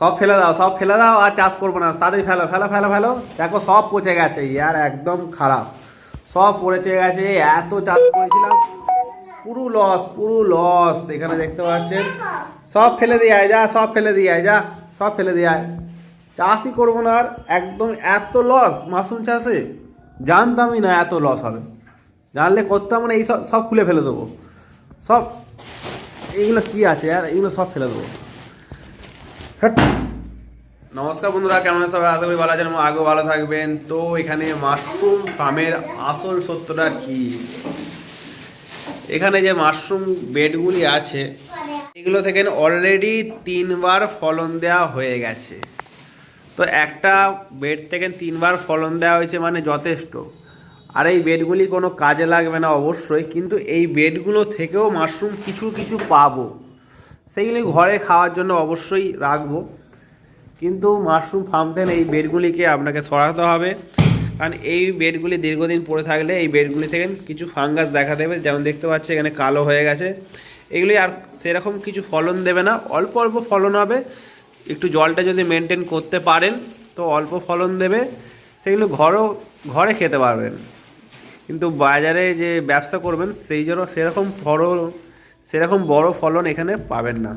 সব ফেলে দাও, সব ফেলে দাও, আর চাষ করব না। তাদের ফেলো ফেলো ফেলো ফেলো। দেখো সব পচে গেছে, ইয়ার একদম খারাপ। সব পড়েছে গেছে, এত চাষ করেছিলাম। পুরো লস পুরো লস এখানে দেখতে পাচ্ছেন। সব ফেলে দিয়ে আয়, যা, সব ফেলে দিয়ে আয়, যা, সব ফেলে দিয়ে আয়। চাষই করব না আর, একদম এত লস মাশরুম চাষে? জানতামই না এত লস হবে। জানলে করতাম না, এই সব সব খুলে ফেলে দেবো। সব, এইগুলো কি আছে, আর এইগুলো সব ফেলে দেবো। নমস্কার বন্ধুরা, কেমন সবাই? আশা করি ভালো আছেন আগেও ভালো থাকবেন। তো এখানে মাশরুম ফার্মের আসল সত্যটা কি? এখানে যে মাশরুম বেডগুলি আছে, এগুলো থেকে অলরেডি তিনবার ফলন দেওয়া হয়ে গেছে। তো একটা বেড থেকে তিনবার ফলন দেওয়া হয়েছে মানে যথেষ্ট। আর এই বেডগুলি কোনো কাজে লাগবে না অবশ্যই, কিন্তু এই বেডগুলো থেকেও মাশরুম কিছু কিছু পাবো। সেইগুলি ঘরে খাওয়ার জন্য অবশ্যই রাখব। কিন্তু মাশরুম ফার্ম এই বেডগুলিকে আপনাকে সরাতে হবে। কারণ এই বেডগুলি দীর্ঘদিন পড়ে থাকলে এই বেডগুলি থেকে কিছু ফাঙ্গাস দেখা দেবে। যেমন দেখতে পাচ্ছি এখানে কালো হয়ে গেছে। এগুলি আর সেরকম কিছু ফলন দেবে না। অল্প অল্প ফলন হবে। একটু জলটা যদি মেনটেন করতে পারেন, তো অল্প ফলন দেবে। সেগুলো ঘরও, ঘরে খেতে পারবেন। কিন্তু বাজারে যে ব্যবসা করবেন, সেই জন্য সেরকম ফলন সেরকম বড় ফলন এখানে পাবেন না।